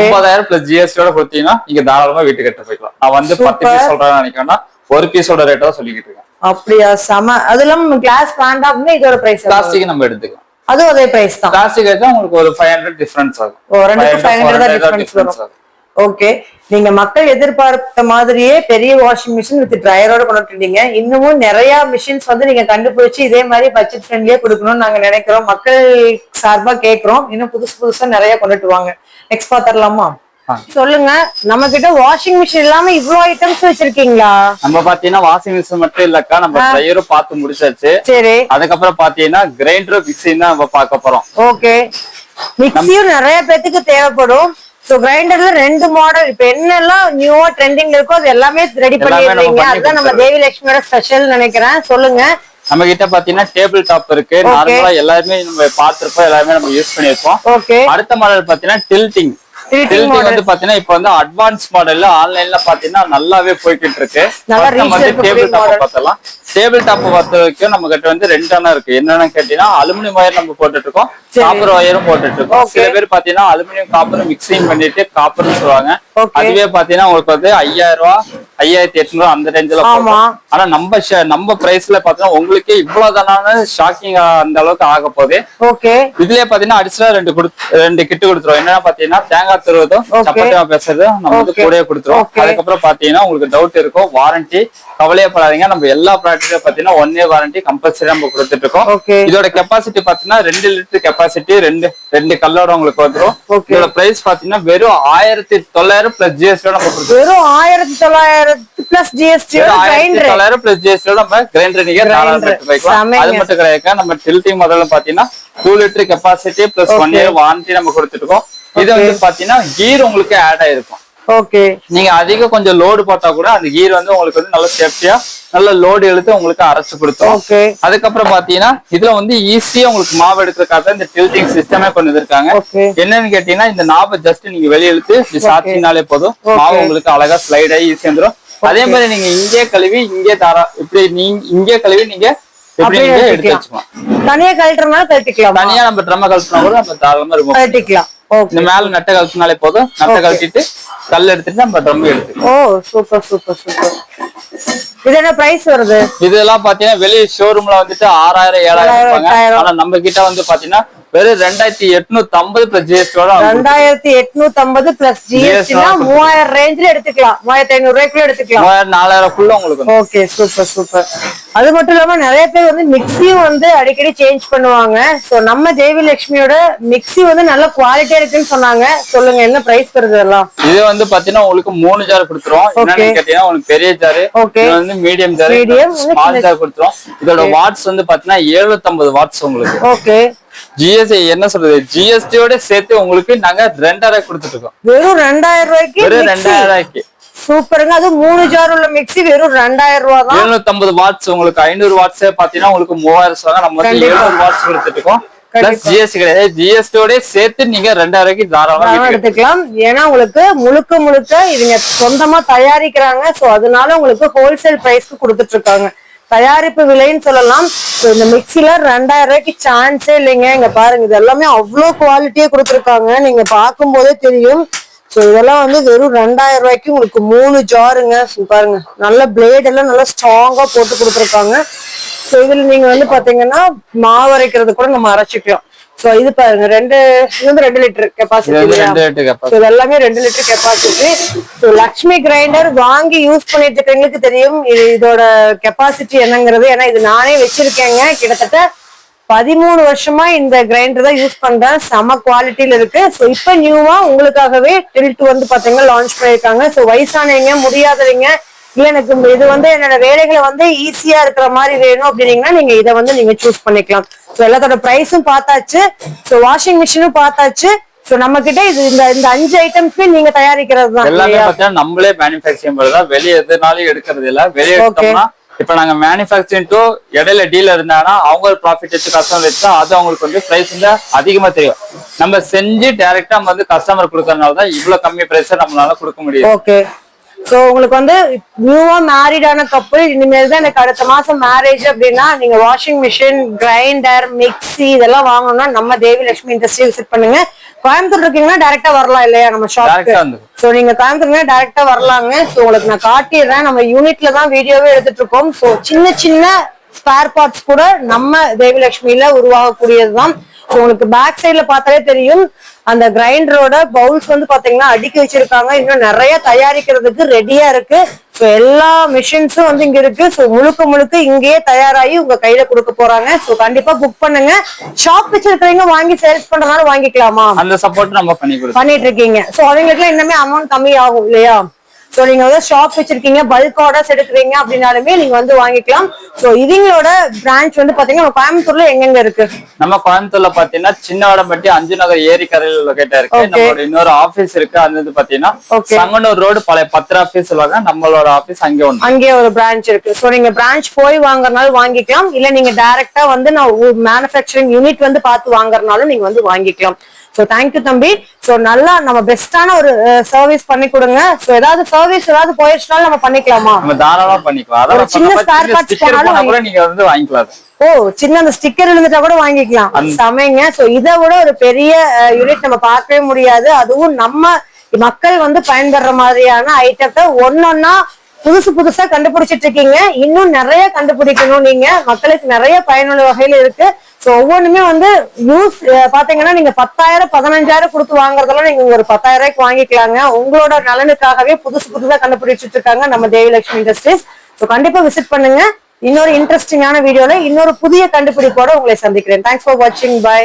ஒன்பதாயிரம் பிளஸ் ஜிஎஸ்டியோட கொடுத்தீங்கன்னா நீங்க தாராளமா வீட்டுக்கு எடுத்து போய்க்கலாம். நான் வந்து பத்து. பீஸ் சொல்றேன்னு நினைக்கிறேன்னா ஒரு பீஸோட ரேட்டை தான் சொல்லிக்கிட்டு இருக்கேன். அப்படியா? செம. அது இல்லாம கிளாஸ் வேண்டாம் அப்படின்னா இதோட பிரைஸ் பிளாஸ்டிக் நம்ம எடுத்துக்கலாம். அதுவும் அதே பிரைஸ் தான். பிளாஸ்டிக் எடுத்தா உங்களுக்கு ஒரு ஃபைவ் ஹண்ட்ரட் டிஃபரன்ஸ் ஆகும். 500, ஃபைவ் ஹண்ட்ரட் தான் 400 டிஃபரன்ஸ் ஆகும். ஓகே நீங்க மக்கள் எதிர்பார்த்த மாதிரியே பெரிய வாஷிங் மிஷின் வித் ட்ரையரோட கொண்டு வந்துட்டீங்க இன்னமும் நிறைய மிஷின்ஸ் வந்து நீங்க கண்டுபிடிச்சு இதே மாதிரி பட்ஜெட் ஃப்ரெண்ட்லியே கொடுக்கணும்னு நாங்க நினைக்கிறோம். மக்கள் சார்பா கேக்குறோம். இன்னும் புதுசு புதுசா நிறைய கொண்டுட்டு வாங்க நெக்ஸ்ட் பாத்திரலாமா. சொல்லுங்க. நம்ம கிட்ட வாஷிங் மிஷின் இல்லாம இவ்ளோ ஐட்டம்ஸ் வச்சிருக்கீங்களா? நம்ம பாத்தீங்கன்னா வாஷிங் மிஷின் மட்டும் இல்லக்கா. நம்ம ட்ரையரும் பார்த்து முடிச்சாச்சு. சரி. அதுக்கப்புறம் பாத்தீங்கன்னா கிரைண்டரும் மிக்சியும் தான் நம்ம பார்க்க போறோம். ஓகே மிக்சியும் நிறைய பேத்துக்கு தேவைப்படும். சோ கிரைண்டர்ல ரெண்டு மாடல் இப்ப என்னெல்லாம் நியூவா ட்ரெண்டிங்ல இருக்கோ அது எல்லாமே ரெடி எல்லாமே நம்ம பண்ணிடுறீங்க. பண்ணி அதுதான் நம்ம. தேவி லட்சுமியோட ஸ்பெஷல் நினைக்கிறேன். சொல்லுங்க. நம்ம கிட்ட பாத்தீங்கன்னா டேபிள் டாப் இருக்கு. நார்மலா எல்லாருமே நம்ம பார்த்திருப்போம். எல்லாருமே நம்ம யூஸ் பண்ணிருப்போம் அடுத்த மாடல் பாத்தீங்கன்னா டில்டிங். வந்து பாத்தீங்கன்னா இப்ப வந்து அட்வான்ஸ் மாடல்ல ஆன்லைன்ல பாத்தீங்கன்னா நல்லாவே போய்கிட்டு இருக்கு. Table top model. பார்த்தலாம் டேபிள் டாப் பொறுத்த வரைக்கும் நம்ம கிட்ட வந்து ரெண்டு அண்ணா இருக்கு என்னன்னு கேட்டீங்கன்னா அலுமினியம் ஒயர் நம்ம போட்டுட்டு இருக்கோம். காப்பர் ஒயரும் போட்டுட்டு இருக்கோம். சில பேர் பாத்தீங்கன்னா அலுமினியம் காப்பர் மிக்சிங் பண்ணிட்டு காப்பர்னு சொல்லுவாங்க. அதுவே பாத்தீங்கன்னா உங்களுக்கு வந்து ஐயாயிரம் ரூபாய் ஐயாயிரத்தி எட்நூறு அந்த ரேஞ்சில. ஆனா நம்ம நம்ம பிரைஸ்ல பாத்தீங்கன்னா உங்களுக்கு இவ்வளவுதான ஷாக்கிங் அந்த அளவுக்கு ஆக போகுது ஓகே இதுலயே பாத்தீங்கன்னா அடிஷனலா ரெண்டு ரெண்டு கிட்டு கொடுத்துருவோம் என்னன்னா பாத்தீங்கன்னா தேங்காய் துருவதும். சப்பாத்தியா பேசுறதும் நம்ம வந்து கொடுத்துருவோம் Okay. அதுக்கப்புறம் பாத்தீங்கன்னா உங்களுக்கு டவுட் இருக்கும் வாரண்டி கவலையே படாதீங்க நம்ம எல்லா ப்ராடக்ட்லயும் பாத்தீங்கன்னா ஒன் இயர் வாரண்டி கம்பல்சரி நம்ம கொடுத்துட்டு இருக்கோம். இதோட கெப்பாசிட்டி பாத்தீங்கன்னா ரெண்டு லிட்டர் கெப்பாசிட்டி ரெண்டு ரெண்டு கல்லோட உங்களுக்கு Okay. இதோட பிரைஸ் பாத்தீங்கன்னா வெறும் ஆயிரத்தி தொள்ளாயிரம் பிளஸ் ஜிஎஸ்டி நம்ம வெறும் ஆயிரத்தி தொள்ளாயிரத்து பிளஸ் ஜிஎஸ்டி ஆயிரத்தி தொள்ளாயிரம் பிளஸ் ஜிஎஸ்டி நம்ம கிரைண்டர் நீங்க. அது மட்டும் கிடையாது நம்ம டில்டிங் முதல்ல பாத்தீங்கன்னா two litre capacity plus one. Year warranty நம்ம கொடுத்துருக்கோம் இது வந்து பாத்தீங்கன்னா கீர் உங்களுக்கு ஆட் ஆயிருக்கும். ஓகே. நீங்க அதிக கொஞ்சம் லோடு போட்டா கூட அந்த கீர் வந்து உங்களுக்கு வந்து நல்ல சேஃப்டியா நல்ல லோடு எடுத்து உங்களுக்கு அரைச்சு கொடுத்தோம் ஓகே. அதுக்கப்புறம் பாத்தீங்கன்னா இதுல வந்து ஈஸியா உங்களுக்கு மாவு எடுக்கிறதுக்காக இந்த டில்டிங் சிஸ்டமே கொண்டு வந்திருக்காங்க. ஓகே. என்னன்னு கேட்டீங்கன்னா இந்த நாப ஜஸ்ட் நீங்க வெளிய இழுத்து இப்படி சாத்தினாலே போதும். மாவு உங்களுக்கு அழகா ஸ்லைட் ஆகி ஈஸியா வந்துரும். அதே மாதிரி நீங்க இங்கே கழுவி இங்கே தாரா இப்படி நீங்க இங்கே கழுவி நீங்க தனியா கழட்டுறதுனால கழட்டிக்கலாம். தனியா நம்ம ட்ரம்ம கழுத்துனா கூட நம்ம தாராளமா கழட்டிக்கலாம். இந்த மேல நட்டை கழுத்துனாலே போதும். நட்டை. கழட்டிட்டு கல் எடுத்துட்டு நம்ம ட்ரம் எடுத்துக்கலாம் ஓ சூப்பர் சூப்பர் சூப்பர் இது என்ன பிரைஸ் வருது? இதெல்லாம் பாத்தீங்கன்னா வெளிய ஷோரூம்ல வந்துட்டு ஆறாயிரம் ஏழாயிரம். ஆனா நம்ம கிட்ட வந்து பாத்தீங்கன்னா வெறும் ரெண்டாயிரத்தி எட்நூத்தி ஐம்பது பிளஸ் ஜிஎஸ்டியோட ரெண்டாயிரத்தி எட்நூத்தி ஐம்பது பிளஸ் ஜிஎஸ்டினா GST மூவாயிரம் ரேஞ்சில எடுத்துக்கலாம். மூவாயிரத்தி ஐநூறு ரூபாய்க்குள்ள எடுத்துக்கலாம். மூவாயிரம் நாலாயிரம் ஃபுல்லா உங்களுக்கு ஓகே சூப்பர் சூப்பர் அது மட்டும் இல்லாம நிறைய பேர் வந்து மிக்ஸியும் வந்து அடிக்கடி சேஞ்ச் பண்ணுவாங்க. சோ நம்ம தேவி லட்சுமியோட மிக்ஸி வந்து நல்ல குவாலிட்டியா இருக்குன்னு சொன்னாங்க. சொல்லுங்க என்ன பிரைஸ் வருது எல்லாம் இது வந்து பாத்தீங்கன்னா உங்களுக்கு மூணு ஜார் கொடுத்துருவோம். என்னன்னு கேட்டீங்கன்னா உங்களுக்கு பெரிய ஜாரு. இது வந்து medium jar Medium, small jar கொடுத்துருவோம். இதோட வாட்ஸ் வந்து பாத்தீங்கன்னா 750 வாட்ஸ் உங்களுக்கு. ஓகே ஜிஎஸ்டி என்ன சொல்றது? ஜிஎஸ்டியோட சேர்த்து உங்களுக்கு நாங்க ரெண்டாயிரம் கொடுத்துட்டு இருக்கோம். வெறும் ரெண்டாயிரம் ரூபாய்க்கு வெறும் ரெண்டாயிரம் ரூபாய்க்கு சூப்பருங்க. அது மூணு ஜார் உள்ள மிக்ஸி வெறும் ரெண்டாயிரம் ரூபா தான். எழுநூத்தி வாட்ஸ் உங்களுக்கு ஐநூறு வாட்ஸ் பாத்தீங்கன்னா உங்களுக்கு மூவாயிரம் சொல்லுவாங்க நம்ம வந்து. எழுநூறு வாட்ஸ் கொடுத்துட்டு இருக்கோம். ஜிஎஸ்டி கிடையாது. ஜிஎஸ்டியோட சேர்த்து நீங்க ரெண்டாயிரம் தாராளமா. எடுத்துக்கலாம். ஏன்னா உங்களுக்கு முழுக்க முழுக்க இதுங்க சொந்தமா தயாரிக்கிறாங்க. சோ அதனால உங்களுக்கு ஹோல்சேல் பிரைஸ்க்கு கொடுத்துட்டு இருக்காங்க. தயாரிப்பு விலைன்னு சொல்லலாம். இந்த மிக்சில ரெண்டாயிரம் ரூபாய்க்கு சான்ஸே இல்லைங்க. இங்க பாருங்க இது எல்லாமே அவ்வளோ குவாலிட்டியே கொடுத்துருக்காங்க. நீங்க பார்க்கும் போதே தெரியும். ஸோ இதெல்லாம் வந்து வெறும் ரெண்டாயிரம் ரூபாய்க்கு உங்களுக்கு மூணு ஜாருங்க பாருங்க நல்ல பிளேட் எல்லாம் நல்லா ஸ்ட்ராங்கா போட்டு கொடுத்துருக்காங்க. ஸோ இதுல நீங்க வந்து பாத்தீங்கன்னா மாவு அரைக்கிறது கூட நம்ம அரைச்சிக்கலாம். சோ இது பாருங்க ரெண்டு இது வந்து ரெண்டு லிட்டர் கெப்பாசிட்டி எல்லாமே ரெண்டு litre capacity so Lakshmi grinder வாங்கி யூஸ் பண்ணிட்டு இருக்கவங்களுக்கு தெரியும் இது இதோட கெப்பாசிட்டி என்னங்கிறது. ஏன்னா இது நானே வச்சிருக்கேங்க. கிட்டத்தட்ட பதிமூணு வருஷமா இந்த கிரைண்டர் தான் யூஸ் பண்றேன். செம குவாலிட்டியில இருக்கு. ஸோ இப்போ நியூவா உங்களுக்காகவே டில்ட் வந்து பாத்தீங்கன்னா லான்ச் பண்ணியிருக்காங்க. ஸோ வயசானவங்க முடியாதவங்க இல்ல எனக்கு இது வந்து என்னோட வேலைகளை வந்து ஈஸியா இருக்கிற மாதிரி வேணும் அப்படின்னீங்கன்னா நீங்க இதை வந்து நீங்க சூஸ் பண்ணிக்கலாம். ஸோ எல்லாத்தோட ப்ரைஸும் பார்த்தாச்சு. ஸோ வாஷிங் மிஷினும் பார்த்தாச்சு. சோ நம்ம கிட்ட இது இந்த இந்த அஞ்சு ஐட்டம்ஸ்மே நீங்க தயாரிக்கிறது தான் எல்லாமே இல்லையா? பாத்தீங்கன்னா நம்மளே மேனுஃபேக்சரிங் தான். வெளியே எதுனாலும் எடுக்கிறது இல்ல. வெளியே. எடுத்தோம்னா இப்ப நாங்க மேனுஃபேக்சரிங் டு இடையில டீலர் இருந்தாங்கன்னா அவங்க ப்ராஃபிட் வச்சு கஸ்டமர் வச்சா அது அவங்களுக்கு வந்து பிரைஸ் வந்து அதிகமா தெரியும். நம்ம செஞ்சு டைரக்டா நம்ம வந்து கஸ்டமர் கொடுக்கறதுனால தான் இவ்வளவு கம்மி பிரைஸ் நம்மளால கொடுக்க முடியும் சோ உங்களுக்கு வந்து நியூவா மேரிட் ஆன கப்பல் இனிமேல் தான் எனக்கு அடுத்த மாசம் மேரேஜ் அப்படின்னா நீங்க வாஷிங் மிஷின் கிரைண்டர் மிக்ஸி இதெல்லாம் வாங்கணும்னா நம்ம தேவி லட்சுமி இண்டஸ்ட்ரி விசிட் பண்ணுங்க. கோயம்புத்தூர் இருக்கீங்கன்னா டைரக்டா வரலாம் இல்லையா நம்ம ஷாப்க்கு சோ நீங்க கோயம்புத்தூர்ல டைரக்டா வரலாங்க. சோ உங்களுக்கு நான் காட்டிடுறேன். நம்ம யூனிட்ல தான் வீடியோவே எடுத்துட்டு இருக்கோம். சோ சின்ன சின்ன ஸ்பேர் பார்ட்ஸ் கூட நம்ம தேவிலட்சுமியில உருவாகக்கூடியதுதான். சோ உங்களுக்கு பேக் சைடுல பார்த்தாலே தெரியும் அந்த கிரைண்டரோட பவுல்ஸ் வந்து பாத்தீங்கன்னா அடுக்கி வச்சிருக்காங்க. இன்னும் நிறைய தயாரிக்கிறதுக்கு ரெடியா இருக்கு. சோ எல்லா மிஷின்ஸும் வந்து இங்க இருக்கு. சோ முழுக்க முழுக்க இங்கேயே தயாராகி உங்க கையில கொடுக்க போறாங்க. சோ கண்டிப்பா புக் பண்ணுங்க. ஷாப் வச்சிருக்கிறவங்க வாங்கி சேல்ஸ் பண்றதுனால வாங்கிக்கலாமா? அந்த சப்போர்ட் நம்ம பண்ணிட்டு இருக்கீங்க. சோ அவங்களுக்கு இன்னுமே அமௌண்ட் கம்மி ஆகும் இல்லையா? சோ நீங்க வந்து ஷாப் வச்சிருக்கீங்க பல்க் ஆர்டர்ஸ் எடுக்கிறீங்க அப்படின்னாலுமே நீங்க வந்து வாங்கிக்கலாம். சோ இவங்களோட பிரான்ச் வந்து பாத்தீங்கன்னா நம்ம கோயம்புத்தூர்ல எங்கெங்க இருக்கு? நம்ம கோயம்புத்தூர்ல பாத்தீங்கன்னா சின்ன வடம்பட்டி அஞ்சு நகர் ஏரி கரையில் லொகேட்டா இருக்கு. நம்மளோட இன்னொரு ஆபீஸ் இருக்கு. அது வந்து பாத்தீங்கன்னா. சங்கனூர் ரோடு பழைய பத்திர ஆபீஸ் நம்மளோட ஆபீஸ் அங்கே ஒண்ணு. அங்கேயே ஒரு பிரான்ச் இருக்கு. சோ நீங்க பிரான்ச் போய் வாங்குறதுனாலும் வாங்கிக்கலாம். இல்ல நீங்க டைரக்டா வந்து நான் மேனுஃபேக்சரிங் யூனிட் வந்து பார்த்து வாங்குறதுனாலும் நீங்க வந்து வாங்கிக்கலாம். சோ தேங்க்யூ தம்பி. சோ நல்லா நம்ம பெஸ்டான ஒரு சர்வீஸ் பண்ணி கொடுங்க. சோ ஏதாவது சர்வீஸ் ஏதாவது போயிடுச்சுனாலும் நம்ம பண்ணிக்கலாமா? நம்ம தாராளமா பண்ணிக்கலாம். சின்ன parts ஸ்டிக்கர் போனாலும் கூட நீங்க வந்து வாங்கிக்கலாம். ஓ சின்ன அந்த ஸ்டிக்கர் இருந்துட்டா கூட வாங்கிக்கலாம். சமைங்க. சோ இதை விட ஒரு பெரிய யூனிட் நம்ம பார்க்கவே முடியாது. அதுவும் நம்ம மக்கள் வந்து பயன்படுற மாதிரியான ஐட்டத்தை ஒன்னொன்னா புதுசு புதுசா கண்டுபிடிச்சிட்டு இருக்கீங்க இன்னும் நிறைய கண்டுபிடிக்கணும் நீங்க. மக்களுக்கு நிறைய பயனுள்ள வகையில இருக்கு. ஸோ ஒவ்வொன்றுமே வந்து யூஸ் பாத்தீங்கன்னா நீங்க பத்தாயிரம் பதினஞ்சாயிரம் கொடுத்து வாங்குறதெல்லாம் நீங்க ஒரு பத்தாயிரம் ரூபாய்க்கு வாங்கிக்கலாங்க. உங்களோட நலனுக்காகவே புதுசு புதுசா கண்டுபிடிச்சிட்டு இருக்காங்க நம்ம தேவிலட்சுமி இண்டஸ்ட்ரீஸ். ஸோ கண்டிப்பா விசிட் பண்ணுங்க. இன்னொரு இன்ட்ரெஸ்டிங்கான வீடியோல இன்னொரு புதிய கண்டுபிடிப்போட உங்களை சந்திக்கிறேன். தேங்க்ஸ் ஃபார் வாட்சிங் பை